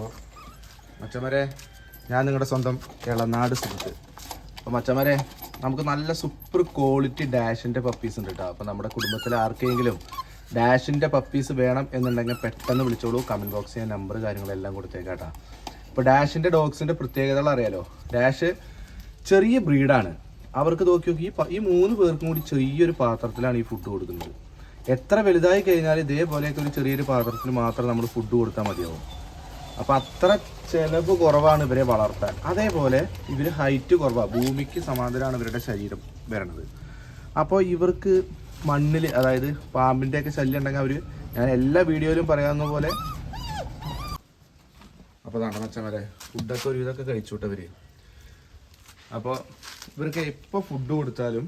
അപ്പോൾ മച്ചമരെ ഞാൻ നിങ്ങളുടെ സ്വന്തം ഇളനാട് സുഹൃത്ത്. അപ്പോൾ മച്ചമരെ നമുക്ക് നല്ല സൂപ്പർ ക്വാളിറ്റി ഡാഷിന്റെ പപ്പീസ് ഉണ്ട് കേട്ടോ അപ്പോൾ നമ്മുടെ കുടുംബത്തിൽ ആർക്കെങ്കിലും ഡാഷിന്റെ പപ്പീസ് വേണം എന്നുണ്ടെങ്കിൽ പെട്ടെന്ന് വിളിച്ചോളൂ. കമന്റ് ബോക്സിൽ ഞാൻ നമ്പർ കാര്യങ്ങളെല്ലാം കൊടുത്തേക്കാം കേട്ടോ ഇപ്പോൾ ഡാഷിന്റെ ഡോഗ്സിന്റെ പ്രത്യേകതകൾ അറിയാലോ. ഡാഷ് ചെറിയ ബ്രീഡാണ് അവർക്ക് നോക്കി നോക്കി ഈ മൂന്ന് പേർക്കും കൂടി ചെറിയൊരു പാത്രത്തിലാണ് ഈ ഫുഡ് കൊടുക്കുന്നത്. എത്ര വലുതായി കഴിഞ്ഞാൽ ഇതേപോലെയൊക്കെ ഒരു ചെറിയൊരു പാത്രത്തിൽ മാത്രം നമ്മൾ ഫുഡ് കൊടുത്താൽ മതിയാവും. അപ്പൊ അത്ര ചെലവ് കുറവാണ് ഇവരെ വളർത്താൻ. അതേപോലെ ഇവർ ഹൈറ്റ് കുറവാണ് ഭൂമിക്ക് സമാന്തരമാണ് ഇവരുടെ ശരീരം വരണത്. അപ്പോൾ ഇവർക്ക് മണ്ണിൽ അതായത് പാമ്പിന്റെ ഒക്കെ ശല്യം ഉണ്ടെങ്കിൽ അവർ ഞാൻ എല്ലാ വീഡിയോയിലും പറയാവുന്ന പോലെ അപ്പോൾ നടന്ന മച്ചമരെ ഫുഡൊക്കെ ഒരു ഇതൊക്കെ കഴിച്ചുവിട്ടവര് അപ്പോൾ ഇവർക്ക് എപ്പോൾ ഫുഡ് കൊടുത്താലും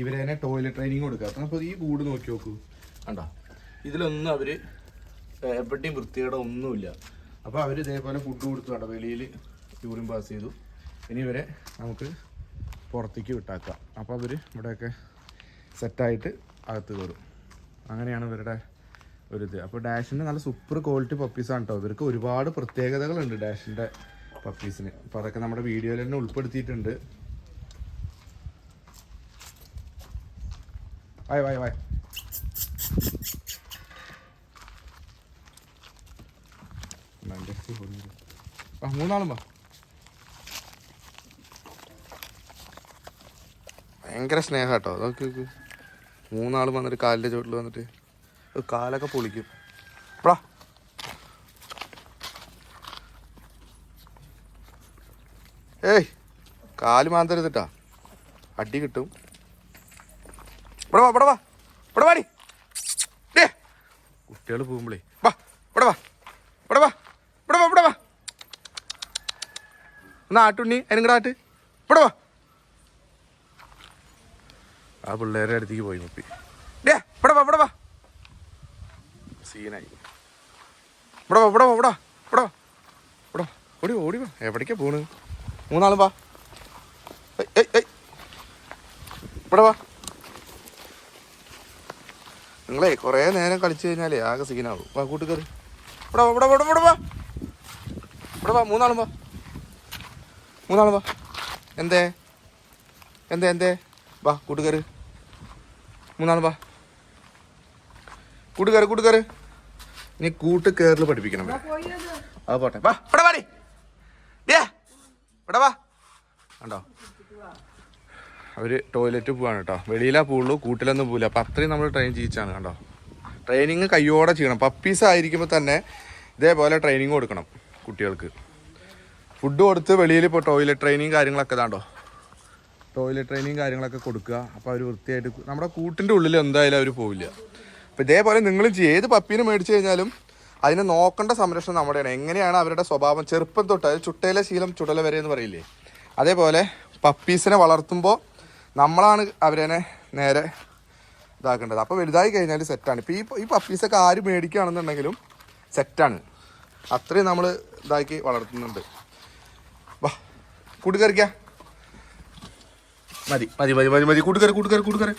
ഇവരെ തന്നെ ടോയ്ലറ്റ് ട്രെയിനിങ് കൊടുക്കുക. അപ്പോൾ ഈ കൂട് നോക്കി നോക്കൂ. കണ്ടോ? ഇതിലൊന്നും അവർ എവിടെയും വൃത്തിയുടെ ഒന്നുമില്ല അപ്പോൾ അവർ ഇതേപോലെ ഫുഡ് കൊടുത്തു കണ്ടോ വെളിയിൽ യൂറിൻ പാസ് ചെയ്തു. ഇനി ഇവരെ നമുക്ക് പുറത്തേക്ക് വിട്ടാക്കാം. അപ്പോൾ അവർ ഇവിടെയൊക്കെ സെറ്റായിട്ട് അകത്ത് കയറും. അങ്ങനെയാണ് ഇവരുടെ ഒരു ഇത്. അപ്പോൾ ഡാഷിന്റെ നല്ല സൂപ്പർ ക്വാളിറ്റി പപ്പീസാണ് കേട്ടോ. ഇവർക്ക് ഒരുപാട് പ്രത്യേകതകളുണ്ട് ഡാഷിന്റെ പപ്പീസിന് അപ്പോൾ അതൊക്കെ നമ്മുടെ വീഡിയോയിൽ തന്നെ ഉൾപ്പെടുത്തിയിട്ടുണ്ട്. വായ വായ വായ ആ മൂന്നാളും വാ. ഭയങ്കര സ്നേഹം കേട്ടോ നോക്കി നോക്ക്. മൂന്നാളും വന്നിട്ട് കാലിന്റെ ചോട്ടിൽ വന്നിട്ട് കാലൊക്കെ പൊളിക്കും. എടാ ഏയ് കാൽ മാന്തരുതിട്ടാ അടി കിട്ടും. ഇവിടെ വാ ഇവിടെ വാ. ഇവിടെ വാടി. കുട്ടികൾ പോകുമ്പോളേ വാ ഇവിടെ വാ ഇവിടെ വാ ഇവിടെ വാ ഇവിടെ വാ ഒന്ന് ആട്ടുണ്ണി അതിനും ആട്ട്. ഇവിടെ വാ. ആ പിള്ളേരെ അടുത്തേക്ക് പോയി മുപ്പി ഡേ ഇവിടെ വാ ഇവിടെ വാ. സീനായി. ഇവിടെ വാ ഇവിടെ വാ ഇവിടെ ഇവിടെ ഇവിടെ ഓടി ഓടി വാ. എവിടേക്കാ പോണ് മൂന്നാളും വാ. ഇവിടെ വാ. നിങ്ങളെ കുറേ നേരം കളിച്ചു കഴിഞ്ഞാലേ ആകെ സീനാവും. വാ കൂട്ടുകറി ഇവിടെ വാ ഇവിടെ ഇവിടെ ഇവിടെ വാ. ഇവിടെ വാ മൂന്നാളും വാ. മൂന്നാളും വാ. എന്തേ? എന്തേ എന്തേ? വാ കൂട്ടുകാര് മൂന്നാളും വാ. കൂട്ടുകാര് കൂട്ടുകാര് ഇനി കൂട്ട് കയറിൽ പഠിപ്പിക്കണം. അത് പോട്ടെ. വാ ഇവിടെ വാടി. ഇവിടെ വാ. കണ്ടോ? അവർ ടോയ്ലറ്റ് പോവാണ് കേട്ടോ. വെളിയിലാ പോവുള്ളൂ കൂട്ടിലൊന്നും പോവില്ല. അപ്പം അത്രയും നമ്മൾ ട്രെയിൻ ചെയ്യിച്ചാണ് കണ്ടോ? ട്രെയിനിങ് കയ്യോടെ ചെയ്യണം. പപ്പീസ് ആയിരിക്കുമ്പോൾ തന്നെ ഇതേപോലെ ട്രെയിനിങ് കൊടുക്കണം കുട്ടികൾക്ക്. ഫുഡ് കൊടുത്ത് വെളിയിൽ ഇപ്പോൾ ടോയ്ലറ്റ് ട്രെയിനിങ് കാര്യങ്ങളൊക്കെ ഇതാണ്ടോ? ടോയ്ലറ്റ് ട്രെയിനിങ് കാര്യങ്ങളൊക്കെ കൊടുക്കുക. അപ്പോൾ അവർ വൃത്തിയായിട്ട് നമ്മുടെ കൂട്ടിന്റെ ഉള്ളിൽ എന്തായാലും അവർ പോവില്ല. അപ്പോൾ ഇതേപോലെ നിങ്ങൾ ഏത് പപ്പീനെ മേടിച്ചു കഴിഞ്ഞാലും അതിനെ നോക്കേണ്ട സംരക്ഷണം നമ്മുടെയാണ്. എങ്ങനെയാണ് അവരുടെ സ്വഭാവം? ചെറുപ്പം തൊട്ട് അതായത് ചുട്ടയിലെ ശീലം ചുടല വരെ എന്ന് പറയില്ലേ? അതേപോലെ പപ്പീസിനെ വളർത്തുമ്പോൾ നമ്മളാണ് അവരെ നേരെ ഇതാക്കേണ്ടത്. അപ്പോൾ വലുതായി കഴിഞ്ഞാൽ സെറ്റാണ് ഇപ്പോൾ ഈ ഈ പപ്പീസൊക്കെ ആര് മേടിക്കുകയാണെന്നുണ്ടെങ്കിലും സെറ്റാണ് അത്രയും നമ്മൾ ഇതാക്കി വളർത്തുന്നുണ്ട്. കൂട്ടുകറിക്കാം മതി മതി മതി മതി മതി. കൂട്ടുകാർ കൂട്ടുകാർ കൂട്ടുകാർ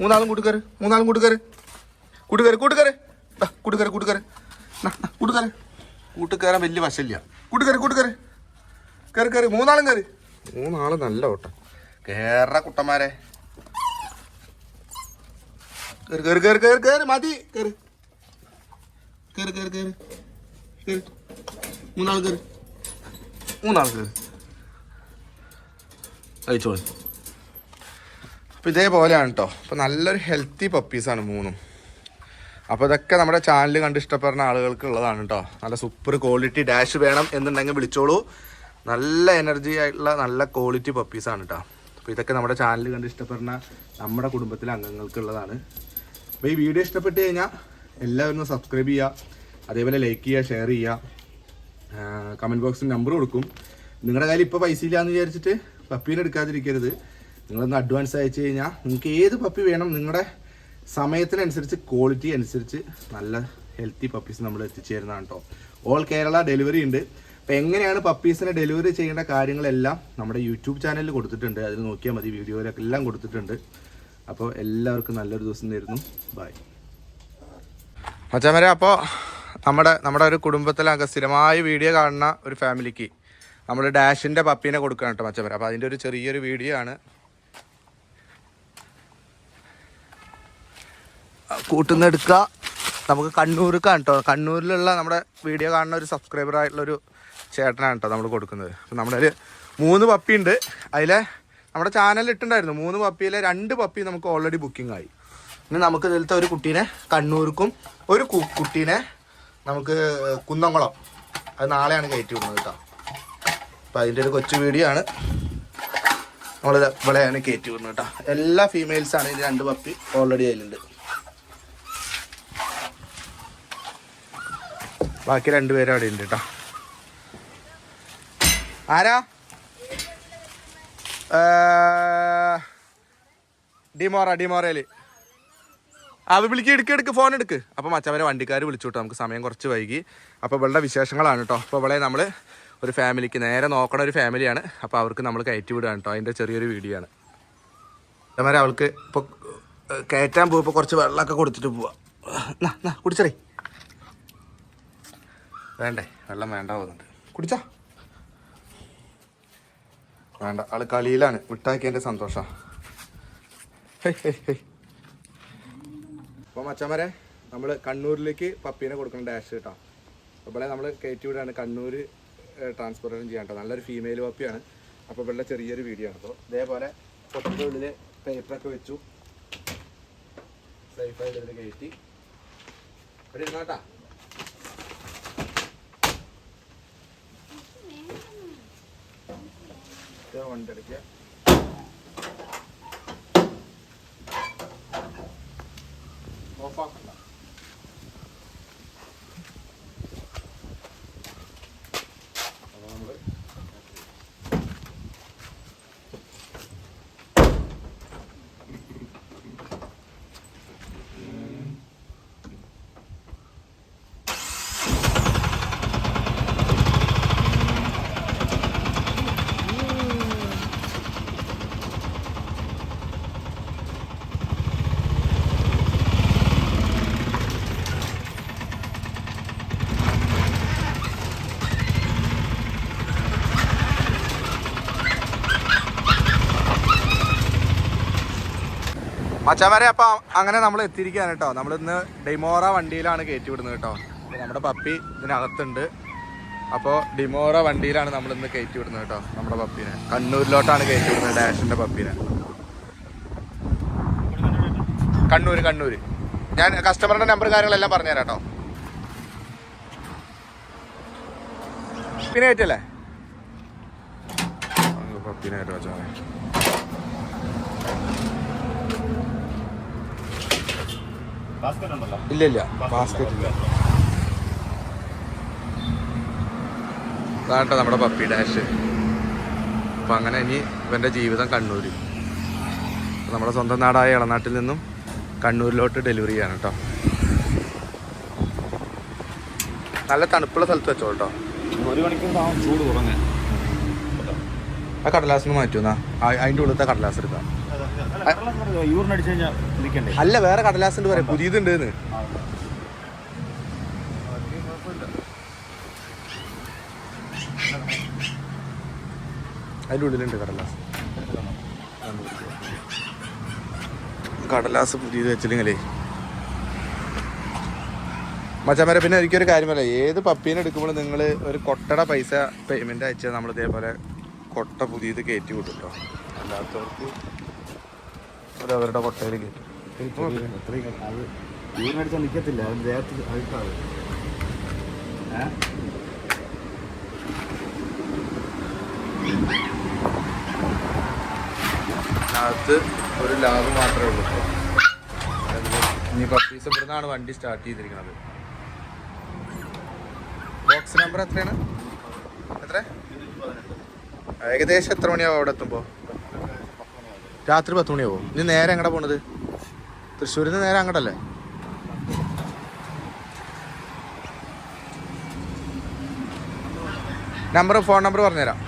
മൂന്നാളും കൂട്ടുകാർ മൂന്നാളും കൂട്ടുകാർ കൂട്ടുകാർ കൂട്ടുകാർ കൂട്ടുകാർ കൂട്ടുകാർ കൂട്ടുകാർ കൂട്ടുകാരൻ വലിയ വശമില്ല കൂട്ടുകാർ കൂട്ടുകാർ കയറി കയറി മൂന്നാളും കയറി മൂന്നാളും നല്ല ഓട്ടം. കേറ കുട്ടന്മാരെ. കയറി കയറി കയറി കയറി കയറി മതി. കയറി കയറി കയറി കയറി കയറി മൂന്നാൾ കയറി മൂന്നാൾ കയറി കഴിച്ചോളൂ. അപ്പോൾ ഇതേപോലെയാണ് കേട്ടോ അപ്പോൾ നല്ലൊരു ഹെൽത്തി പപ്പീസാണ് മൂന്നും. അപ്പോൾ ഇതൊക്കെ നമ്മുടെ ചാനൽ കണ്ട് ഇഷ്ടപ്പെടുന്ന ആളുകൾക്ക് ഉള്ളതാണ് കേട്ടോ നല്ല സൂപ്പർ ക്വാളിറ്റി ഡാഷ് വേണം എന്നുണ്ടെങ്കിൽ വിളിച്ചോളൂ. നല്ല എനർജി ആയിട്ടുള്ള നല്ല ക്വാളിറ്റി പപ്പീസാണ് കേട്ടോ അപ്പോൾ ഇതൊക്കെ നമ്മുടെ ചാനൽ കണ്ട് ഇഷ്ടപ്പെടുന്ന നമ്മുടെ കുടുംബത്തിലെ അംഗങ്ങൾക്കുള്ളതാണ് അപ്പോൾ ഈ വീഡിയോ ഇഷ്ടപ്പെട്ട് കഴിഞ്ഞാൽ എല്ലാവരും സബ്സ്ക്രൈബ് ചെയ്യുക അതേപോലെ ലൈക്ക് ചെയ്യുക ഷെയർ ചെയ്യുക കമന്റ് ബോക്സിൽ നമ്പർ കൊടുക്കും. നിങ്ങളുടെ കയ്യിൽ ഇപ്പോൾ പൈസ ഇല്ലയെന്ന് വിചാരിച്ചിട്ട് പപ്പീനെ എടുക്കാതിരിക്കരുത്. നിങ്ങളൊന്ന് അഡ്വാൻസ് അയച്ചു കഴിഞ്ഞാൽ നിങ്ങൾക്ക് ഏത് പപ്പി വേണം നിങ്ങളുടെ സമയത്തിനനുസരിച്ച് ക്വാളിറ്റി അനുസരിച്ച് നല്ല ഹെൽത്തി പപ്പീസ് നമ്മൾ എത്തിച്ചു തരുന്നതാണ് കേട്ടോ ഓൾ കേരള ഡെലിവറി ഉണ്ട്. അപ്പോൾ എങ്ങനെയാണ് പപ്പീസിനെ ഡെലിവറി ചെയ്യേണ്ട കാര്യങ്ങളെല്ലാം നമ്മുടെ യൂട്യൂബ് ചാനലിൽ കൊടുത്തിട്ടുണ്ട്. അതിൽ നോക്കിയാൽ മതി വീഡിയോയിലൊക്കെ എല്ലാം കൊടുത്തിട്ടുണ്ട്. അപ്പോൾ എല്ലാവർക്കും നല്ലൊരു ദിവസം തരുന്നു ബായ് മച്ചാമരെ അപ്പോൾ നമ്മുടെ നമ്മുടെ ഒരു കുടുംബത്തിലൊക്കെ സ്ഥിരമായി വീഡിയോ കാണുന്ന ഒരു ഫാമിലിക്ക് നമ്മൾ ഡാഷിന്റെ പപ്പീനെ കൊടുക്കണം കേട്ടോ മച്ചവർ അപ്പോൾ അതിന്റെ ഒരു ചെറിയൊരു വീഡിയോ ആണ്. കൂട്ടുന്ന എടുക്കുക നമുക്ക് കണ്ണൂർക്കാണ് കേട്ടോ. കണ്ണൂരിലുള്ള നമ്മുടെ വീഡിയോ കാണുന്ന ഒരു സബ്സ്ക്രൈബർ ആയിട്ടുള്ളൊരു ചേട്ടനാണ് കേട്ടോ നമ്മൾ കൊടുക്കുന്നത്. അപ്പം നമ്മുടെ ഒരു മൂന്ന് പപ്പി ഉണ്ട്. അതിലെ നമ്മുടെ ചാനൽ ഇട്ടുണ്ടായിരുന്നു മൂന്ന് പപ്പിയിലെ രണ്ട് പപ്പി നമുക്ക് ഓൾറെഡി ബുക്കിംഗ് ആയി. ഇനി നമുക്ക് ഇതിലത്തെ ഒരു കുട്ടീനെ കണ്ണൂർക്കും ഒരു കുട്ടീനെ നമുക്ക് കുന്നംകുളം. അത് നാളെയാണ് കയറ്റി വിടുന്നത് കേട്ടോ. അപ്പം അതിന്റെ ഒരു കൊച്ചു വീഡിയോ ആണ്. നമ്മൾ ഇവിടെയാണ് കയറ്റി വിടുന്നത് കേട്ടോ എല്ലാ ഫീമെയിൽസാണ് ഇതിന് രണ്ട് പപ്പി ഓൾറെഡി അതിലുണ്ട്. ബാക്കി രണ്ടുപേരും അവിടെ ഉണ്ട് കേട്ടോ ആരാ? ഡിമോറ ഡിമോറയിൽ അവ വിളിക്ക് എടുക്ക് എടുക്ക് ഫോൺ എടുക്ക്. അപ്പോൾ മച്ചവരെ വണ്ടിക്കാർ വിളിച്ചു കേട്ടോ നമുക്ക് സമയം കുറച്ച് വൈകി. അപ്പോൾ ഇവളുടെ വിശേഷങ്ങളാണ് കേട്ടോ അപ്പോൾ ഇവിടെ നമ്മൾ ഒരു ഫാമിലിക്ക് നേരെ നോക്കണ ഒരു ഫാമിലിയാണ്. അപ്പോൾ അവർക്ക് നമ്മൾ കയറ്റി വിടുകയാണ് കേട്ടോ അതിന്റെ ചെറിയൊരു വീഡിയോ ആണ്. അതേമാതിരി അവൾക്ക് ഇപ്പോൾ കയറ്റാൻ പോകുമ്പോൾ കുറച്ച് വെള്ളമൊക്കെ കൊടുത്തിട്ട് പോവാം. കുടിച്ചറേ വേണ്ടേ വെള്ളം വേണ്ട പോകുന്നുണ്ട് കുടിച്ചാ? വേണ്ട ആൾ കളിയിലാണ്. വിട്ടാക്കിയതിന്റെ സന്തോഷം. അപ്പോൾ മച്ചന്മാരെ നമ്മൾ കണ്ണൂരിലേക്ക് പപ്പീനെ കൊടുക്കണം ഡാഷ് കേട്ടോ അപ്പോൾ നമ്മൾ കയറ്റി വിടാണ് കണ്ണൂർ ട്രാൻസ്പോർട്ടേഷൻ ചെയ്യാൻ കേട്ടോ നല്ലൊരു ഫീമെയിൽ പപ്പിയാണ് അപ്പോൾ ഇവിടെ ചെറിയൊരു വീഡിയോ ആണ്. അപ്പോൾ ഇതേപോലെ പൊട്ടിന്റെ ഉള്ളിൽ പേപ്പറൊക്കെ വെച്ചു. സേഫായിട്ട് കയറ്റി. ഇവിടെ ഇരുന്നാട്ടാ വണ്ടടിക്കുക ഓഫാക്കണ്ട അപ്പോൾ നമ്മൾ മച്ചാമാരെ അപ്പൊ അങ്ങനെ നമ്മൾ എത്തിയിരിക്കുകയാണ് കേട്ടോ. നമ്മൾ ഇന്ന് ഡിമോറ വണ്ടിയിലാണ് കയറ്റി വിടുന്നത് കേട്ടോ നമ്മുടെ പപ്പി ഇതിനകത്തുണ്ട്. അപ്പോൾ ഡിമോറ വണ്ടിയിലാണ് നമ്മൾ ഇന്ന് കയറ്റി വിടുന്നത് കേട്ടോ നമ്മുടെ പപ്പിനെ. കണ്ണൂരിലോട്ടാണ് കയറ്റി വിടുന്നത് ഡാഷിന്റെ പപ്പിനെ. കണ്ണൂര് കണ്ണൂര്. ഞാൻ കസ്റ്റമറിന്റെ നമ്പർ കാര്യങ്ങളെല്ലാം പറഞ്ഞുതരാം കേട്ടോ. പപ്പീനെ കയറ്റല്ലേ പപ്പീനെ കയറ്റുക ഇല്ല ഇല്ല. ബാസ്കറ്റ് ഇല്ല. അതാട്ടോ ട്ടോ നമ്മുടെ പപ്പി ഡാഷ് അപ്പം അങ്ങനെ ഇനി ഇവന്റെ ജീവിതം കണ്ണൂർ നമ്മുടെ സ്വന്തം നാടായ ഇളനാട്ടിൽ നിന്നും കണ്ണൂരിലോട്ട് ഡെലിവറി ചെയ്യാണ് കേട്ടോ. നല്ല തണുപ്പുള്ള സ്ഥലത്ത് വെച്ചോ കേട്ടോ. ഒരു മണിക്കൂർ ചൂട് കുറഞ്ഞ. ആ കടലാസിന് മാറ്റുന്നാ അതിന്റെ ഉള്ളിലത്തെ കടലാസ് എടുക്കാം. അല്ല വേറെ കടലാസ് ഉണ്ട് പറയാം. പുതിയതുണ്ട് അതിന്റെ ഉള്ളിലുണ്ട് കടലാസ്. കടലാസ് പുതിയത് വെച്ചില്ലെങ്കിലേ. മച്ചന്മാരെ പിന്നെ എനിക്കൊരു കാര്യമല്ല ഏത് പപ്പീനെ എടുക്കുമ്പോൾ നിങ്ങൾ ഒരു കൊട്ടട പൈസ പേയ്മെന്റ് അയച്ചാൽ നമ്മൾ ഇതേപോലെ കൊട്ട പുതിയത് കയറ്റി വിട്ടും കേട്ടോ അല്ലാത്തവർക്ക് ഒരു അവരുടെ കൊട്ടയിൽ അകത്ത് നിൽക്കത്തില്ല ദേഹത്ത് അഴുക്കാവും അതിനകത്ത് ഒരു ലാബ് മാത്രമേ ഉള്ളൂ. ഇനി പത്ത് ദിവസം ഇവിടുന്നാണ് വണ്ടി സ്റ്റാർട്ട് ചെയ്തിരിക്കുന്നത് ബോക്സ് നമ്പർ എത്രയാണ്? എത്ര? ഏകദേശം എത്ര മണിയാവും അവിടെ എത്തുമ്പോൾ രാത്രി പത്ത് മണിയാവും? ഇനി നേരെ എങ്ങടെ പോണത്? തൃശ്ശൂരിൽ നിന്ന് നേരെ അങ്ങോട്ടല്ലേ നമ്പർ ഫോൺ നമ്പർ പറഞ്ഞുതരാം.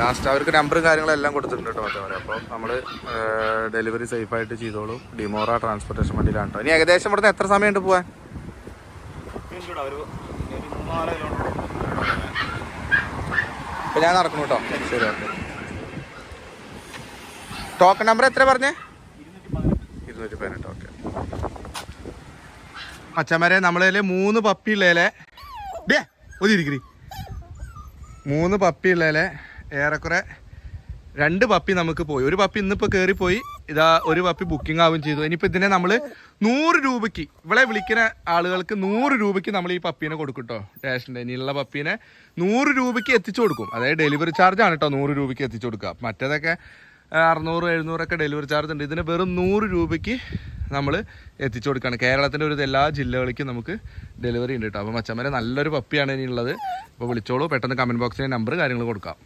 ലാസ്റ്റ് അവർക്ക് നമ്പറും കാര്യങ്ങളെല്ലാം കൊടുത്തിട്ടുണ്ട് കേട്ടോ മറ്റേ അപ്പോൾ നമ്മൾ ഡെലിവറി സേഫായിട്ട് ചെയ്തോളൂ. ഡിമോറ ട്രാൻസ്പോർട്ടേഷൻ വണ്ടിയിലാണ് കേട്ടോ. ഇനി ഏകദേശം ഇവിടുന്ന് എത്ര സമയമുണ്ട് പോവാൻ? ഇപ്പം ഞാൻ നടക്കുന്നു കേട്ടോ. ശരി ഓക്കെ. ടോക്കൺ നമ്പർ എത്ര പറഞ്ഞേ? ഇരുന്നൂറ്റി പതിനെട്ട് ഓക്കെ അച്ഛന്മാരെ നമ്മളതിൽ മൂന്ന് പപ്പി ഉള്ളതിലെ ഡേ ഒതിരിക്കരി മൂന്ന് പപ്പി ഉള്ളതിലെ ഏറെക്കുറെ രണ്ട് പപ്പി നമുക്ക് പോയി. ഒരു പപ്പി ഇന്നിപ്പോൾ കയറിപ്പോയി ഇതാ ഒരു പപ്പി ബുക്കിംഗ് ആവുകയും ചെയ്തു. ഇനിയിപ്പോൾ ഇതിനെ നമ്മൾ നൂറ് രൂപയ്ക്ക് ഇവിടെ വിളിക്കുന്ന ആളുകൾക്ക് നൂറ് രൂപയ്ക്ക് നമ്മൾ ഈ പപ്പീനെ കൊടുക്കും കേട്ടോ സ്റ്റേഷന്റെ ഇനിയുള്ള പപ്പീനെ നൂറ് രൂപയ്ക്ക് എത്തിച്ചു കൊടുക്കും. അതായത് ഡെലിവറി ചാർജ് ആണ് കേട്ടോ നൂറ് രൂപയ്ക്ക് എത്തിച്ചു കൊടുക്കുക. മറ്റേതൊക്കെ അറുന്നൂറ് എഴുന്നൂറൊക്കെ ഡെലിവറി ചാർജ് ഉണ്ട്. ഇതിന് വെറും നൂറ് രൂപയ്ക്ക് നമ്മൾ എത്തിച്ചു കൊടുക്കുകയാണ് കേരളത്തിന്റെ ഒരു എല്ലാ ജില്ലകളിലേക്കും നമുക്ക് ഡെലിവറി ഉണ്ട് കേട്ടോ. അപ്പോൾ മച്ചമ്മരെ നല്ലൊരു പപ്പിയാണ് ഇനിയുള്ളത്. അപ്പോൾ വിളിച്ചോളൂ. പെട്ടെന്ന് കമന്റ് ബോക്സിൽ നമ്പർ കാര്യങ്ങൾ കൊടുക്കാം.